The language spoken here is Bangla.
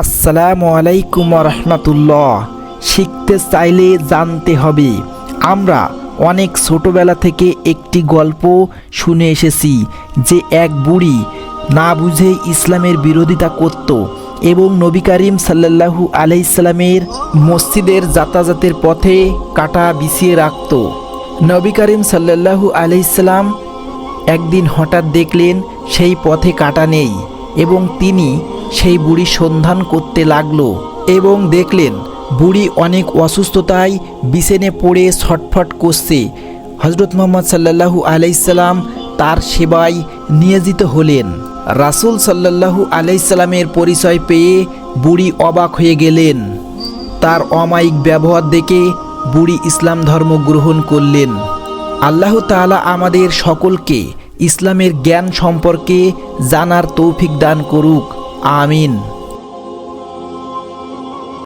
আসসালামু আলাইকুম রহমতুল্লাহ। শিখতে চাইলে জানতে হবে, আমরা অনেক ছোটবেলা থেকে একটি গল্প শুনে এসেছি যে এক বুড়ি না বুঝে ইসলামের বিরোধিতা করত এবং নবী করিম সাল্লাল্লাহু আলাইসাল্লামের মসজিদের যাতায়াতের পথে কাটা বিছিয়ে রাখত। নবী করিম সাল্লাল্লাহু আলাইসাল্লাম একদিন হঠাৎ দেখলেন সেই পথে কাটা নেই এবং তিনি সেই বুড়ির সন্ধান করতে লাগল এবং দেখলেন বুড়ি অনেক অসুস্থতায় বিছেনে পড়ে ছটফট করছে। হজরত মোহাম্মদ সাল্লাল্লাহু আলাইসাল্লাম তার সেবায় নিয়োজিত হলেন। রাসূল সাল্লাল্লাহু আলাইসাল্লামের পরিচয় পেয়ে বুড়ি অবাক হয়ে গেলেন। তার অমায়িক ব্যবহার দেখে বুড়ি ইসলাম ধর্ম গ্রহণ করলেন। আল্লাহ তালা আমাদের সকলকে ইসলামের জ্ঞান সম্পর্কে জানার তৌফিক দান করুক। আমিন